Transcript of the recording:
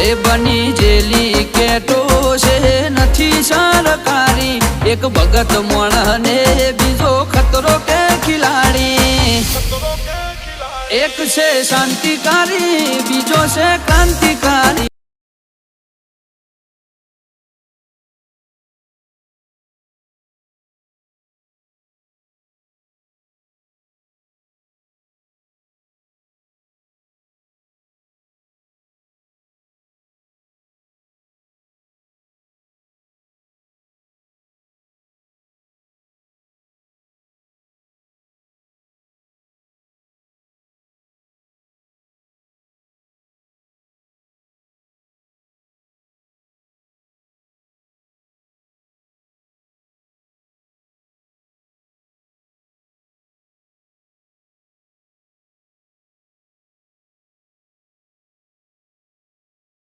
એ બની જેલી કેટો છે નથી સરકારી એક ભગત મોણ ને બીજો ખતરો કે ખિલાડી એક છે શાંતિકારી બીજો છે ક્રાંતિકારી